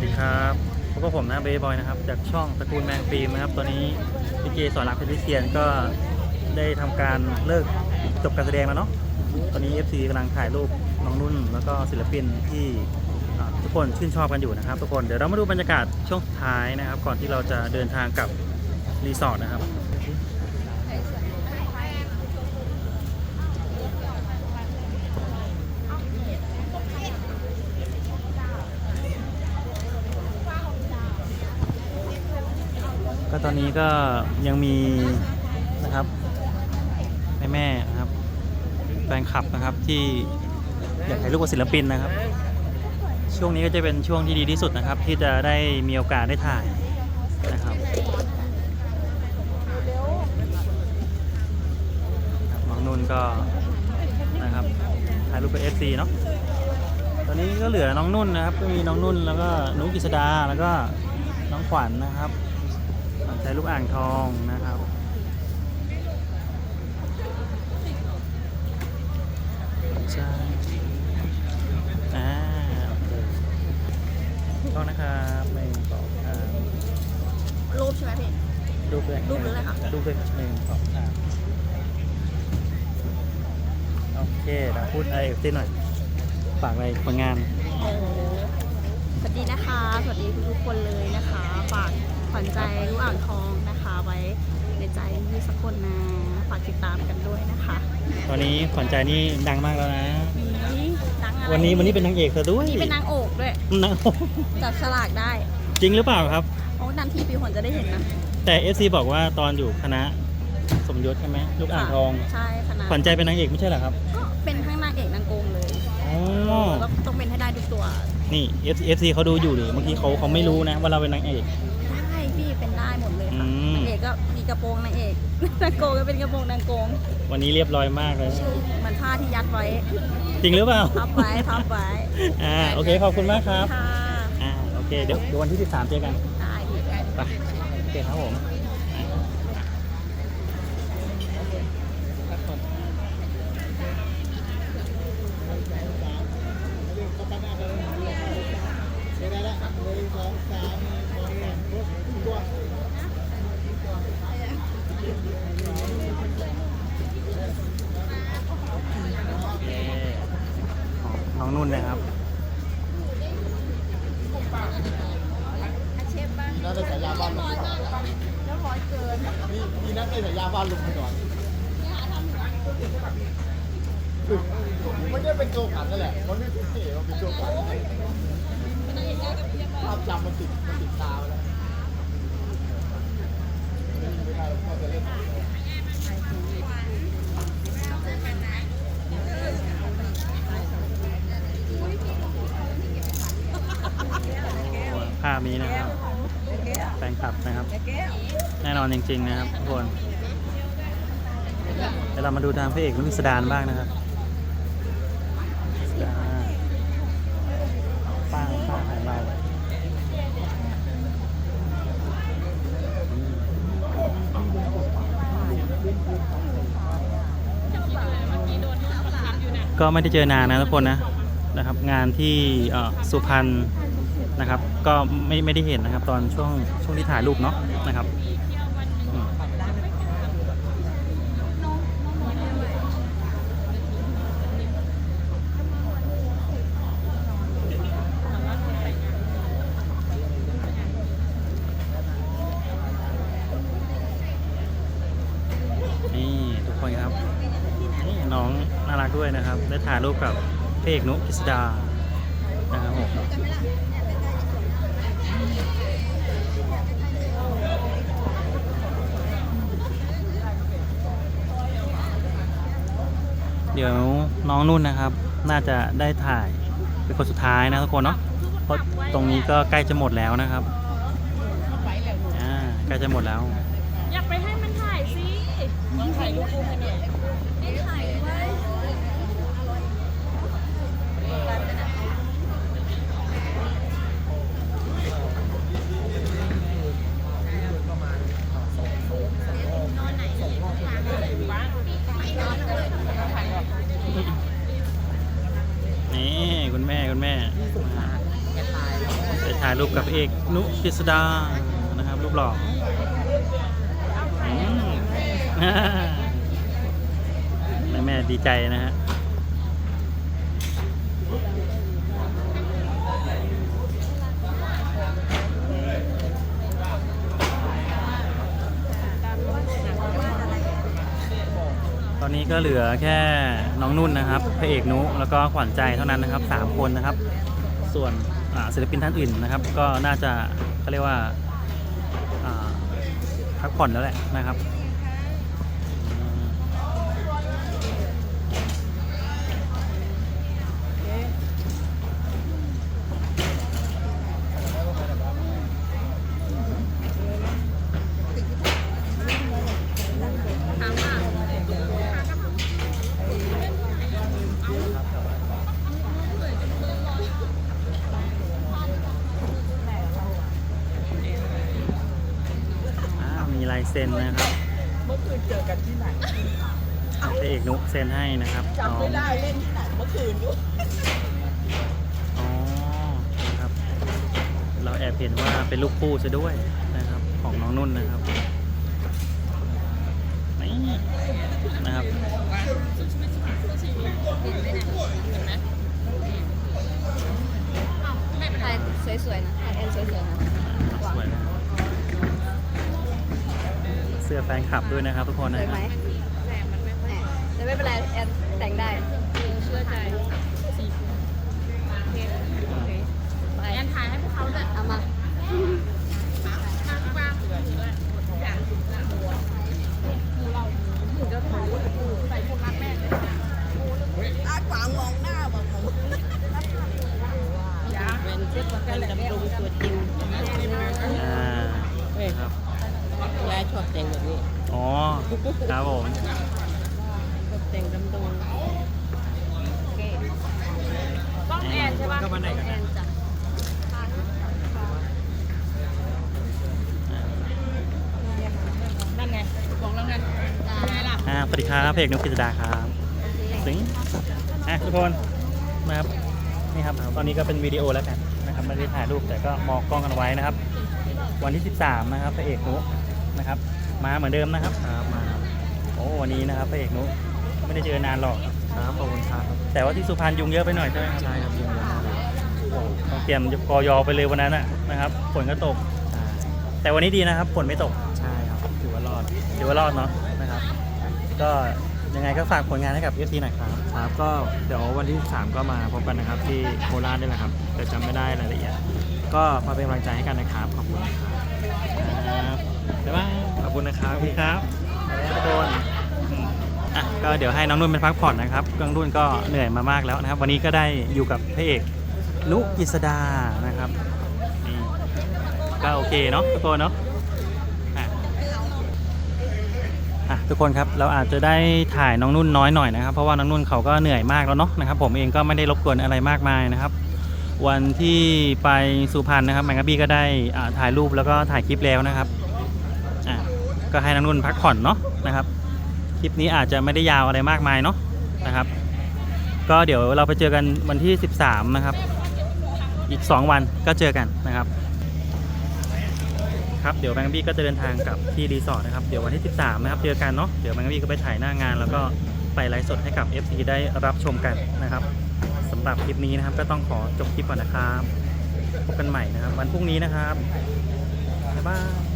วัสดีครับพบกับผมนะเบย์บอยนะครับ จากช่องตระกูลแมงฟิล์มนะครับ ตอนนี้พี่เจสอนรักเพชรวิเชียนก็ได้ทำการเลิกจบการแสดงแล้วเนาะ ตอนนี้ FC กำลังถ่ายรูปน้องนุ่น แล้วก็ศิลปินที่ทุกคนชื่นชอบกันอยู่นะครับ ทุกคน เดี๋ยวเรามาดูบรรยากาศช่วงท้ายนะครับ ก่อนที่เราจะเดินทางกลับรีสอร์ทนะครับ ก็ตอนนี้ก็ยังมีนะครับแม่แม่นะครับแฟนคลับนะครับที่อยากถ่ายรูปกับศิลปินนะครับ ช่วงนี้ก็จะเป็นช่วงที่ดีที่สุดนะครับ ที่จะได้มีโอกาสได้ถ่ายนะครับน้องนุ่นก็นะครับถ่ายรูปกับเอฟซีเนาะตอนนี้ก็เหลือน้องนุ่นนะครับก็มีน้องนุ่นแล้วก็นุกิษดาแล้วก็น้องขวัญนะครับ ใช้ลูกอ่างทองนะครับ ใช่อ่าโอเคต้องนะครับหนึ่งสองสามรูปใช่ไหมพี่ รูปด้วยรูปหรืออะไรคะ รูปด้วยครับหนึ่งสองสามโอเคเดี๋ยวพูดอะไรเอฟซีหน่อยฝากอะไรผลงานเออสวัสดีนะคะ สวัสดีทุกๆคนเลยนะคะ ฝาก ขวัญใจลูกอ่างทองนะคะไว้ในใจพี่สักคนนะฝากติดตามกันด้วยนะคะตอนนี้ขวัญใจนี่ดังมากแล้วนะ นี่ดังอะไรวันนี้วันนี้เป็นนางเอกเธอด้ววัยนนี้เป็นนางโอกด้วยนางจับฉลากได้จริงหรือเปล่าครับ โอ้นันทีปีหนจะได้เห็นนะแต่ FC บอกว่าตอนอยู่คณะสมยศใช่ไหมลูกอ่างทองใช่คณะขวัญใจเป็นนางเอกไม่ใช่เหรอครับก็เป็นทั้งนางเอกนางโกงเลยอ๋อก็ต้องเป็นให้ได้ทุกตัว นี่ FC FC เขาดูอยู่ดิบางทีเขาเขาไม่รู้นะว่าเราเป็นนางเอก ได้พี่เป็นได้หมดเลยค่ะอืม นางเอกก็มีกระโปรงนางเอกนางโกงก็เป็นกระโปรงนางโกงวันนี้เรียบร้อยมากเลย เหมือนผ้าที่ยัดไว้จริงหรือเปล่าพับไว้พับไว้อ่าโอเคขอบคุณมากครับค่ะอ่าโอเคเดี๋ยวเดี๋ยววันที่ 13 เจอกันได้พี่ ไปโอเคครับผมโอเคน้องนุ่นนะครับ นี่น่าจะฉายาบ้านลุงก่อน นี่นี่น่าจะฉายาบ้านลุงก่อนไม่ได้เป็นโจกันนั่นแหละ มันไม่ใช่เท่มันเป็นโจกันภาพจำมันติดมันติดตาแล้วไม่ได้ก็จะเล่นภาพนี้นะครับแฟนคลับนะครับ แน่นอนจริง ๆ นะครับทุกคนเดี๋ยวเรามาดูทางพระเอกลุงสดานบ้างนะครับสดาป้างป้างของเราก็ไม่ได้เจอนานนะทุกคนนะนะครับ งานที่สุพรรณนะครับ ก็ไม่ไม่ได้เห็นนะครับ ตอนช่วงช่วงที่ถ่ายรูปเนาะนะครับอืมนี่ทุกคนครับนี่น้องน่ารักด้วยนะครับ ได้ ถ่ายรูปกับพระเอกนุกกิษดานะครับผมเดี๋ยวน้องนุ่นนะครับ น่าจะได้ถ่ายเป็นคนสุดท้ายนะทุกคนเนาะเพราะตรงนี้ก็ใกล้จะหมดแล้วนะครับอ่าใกล้จะหมดแล้ว อยากไปให้มันถ่ายสิลองถ่ายรูปคู่ให้หน่อย ไม่ถ่ายไว้ นี่คุณแม่คุณแม่ไปถ่ายายรูปกับเอกนุกฤษดานะครับรูปหล่อแม่แม่ดีใจนะฮะตอนนี้ก็เหลือแค่น้องนุ่นนะครับพระเอกนุแล้วก็ขวัญใจเท่านั้นนะครับสามคนนะครับ ส่วน ศิลปินท่านอื่นนะครับ ก็น่าจะเขาเรียกว่าพักผ่อนแล้วแหละนะครับอืมอ่ายเซ็นนะครับเมื่อคืนเจอกันที่ไหนพระเอกนุเซ็นให้นะครับจำไม่ได้เล่นที่ไหนเมื่อคืนด้วยอ๋อนะครับ เราแอบเห็นว่าเป็นลูกคู่ซะด้วยนะครับ ของน้องนุ่นนะครับนี่นะครับถ่ายสวยๆนะแอนสวยๆนะ สวยนะเสื้อแฟนคลับด้วยนะครับทุกคนสนะวยคไหมรับแหมแต่ไม่เป็นไรแอนแต่งได้เชื่อใจสี่โอเคโอเคไปแอนถ่ายให้พวกเขาด้วยเอามา ข้างบ้างเหลือด้วยอย่างหมูเราหมูจะถ่ายใส่พวกรักแม่เลย ตาขวางมองหน้าบอกผม อย่า เป็นเช็คว่าการดำรงตัวจริง อ่าครับ ยายชอบแต่งแบบนี้ อ๋อ ครับผมชอบแต่งดำรงโอเคต้องแอนใช่ปะก็มาไหนกันแอนจ้ะนั่นไงบอกแล้วไงจ้าไงล่ะอ่าสวัสดีครับเพเอกนุกกิจดาครับสิงอะทุกคนนะครับนี่ครับ ตอนนี้ก็เป็นวิดีโอแล้วกันนะครับไม่ได้ถ่ายรูปแต่ก็มองกล้องกันไว้นะครับ วันที่ 13 นะครับพระเอกนุนะครับ มาเหมือนเดิมนะครับครับมาโอ้วันนี้นะครับพระเอกนุไม่ได้เจอนานหรอกครับขอบคุณครับแต่ว่าที่สุพรรณยุงเยอะไปหน่อยใช่ไหมครับใช่ครับยุงเยอะมากต้องเตรียมกอยอไปเลยวันนั้นน่ะนะครับฝนก็ตกแต่วันนี้ดีนะครับฝนไม่ตกใช่ครับถือว่ารอดถือว่ารอดเนาะนะครับก็ยังไงก็ฝากผลงานให้กับเอฟซีหน่อยครับ ครับก็เดี๋ยววันที่ 3 ก็มาพบกันนะครับ ที่โคราชนี่แหละครับแต่จำไม่ได้รายละเอียด ก็มาเป็นกำลังใจให้กันนะครับขอบคุณนะครับครับบ๊ายบายข อบคุณนะครับสวัสดีครับทุกคนอืมอะก็เดี๋ยวให้น้องนุ่นไปพักผ่อนนะครับน้องนุ่นก็เหนื่อยมามากแล้วนะครับ วันนี้ก็ได้อยู่กับพระเอกนุกิษดานะครับนี่ก็โอเคเนาะทุกคนเนาะอะอะทุกคนครับเราอาจจะได้ถ่ายน้องนุ่นน้อยหน่อยนะครับ เพราะว่าน้องนุ่นเขาก็เหนื่อยมากแล้วเนาะนะครับ ผมเองก็ไม่ได้รบกวนอะไรมากมายนะครับ วันที่ไปสุพรรณนะครับแมงกะบี้ก็ได้อ่าถ่ายรูปแล้วก็ถ่ายคลิปแล้วนะครับอะ ก็ให้น้องนุ่นพักผ่อนเนาะนะครับ คลิปนี้อาจจะไม่ได้ยาวอะไรมากมายเนาะนะครับ ก็เดี๋ยวเราไปเจอกันวันที่ 13 นะครับ อีก 2 วันก็เจอกันนะครับ ครับเดี๋ยวแบงค์บี้ก็จะเดินทางกลับที่รีสอร์ทนะครับ เดี๋ยววันที่ 13 นะครับเจอกันเนาะเดี๋ยวแบงค์บี้ก็ไปถ่ายหน้างาน แล้วก็ไปไลฟ์สดให้กับ FC ได้รับชมกันนะครับสำหรับคลิปนี้นะครับก็ต้องขอจบคลิปก่อนนะครับพบกันใหม่นะครับ วันพรุ่งนี้นะครับบ๊ายบาย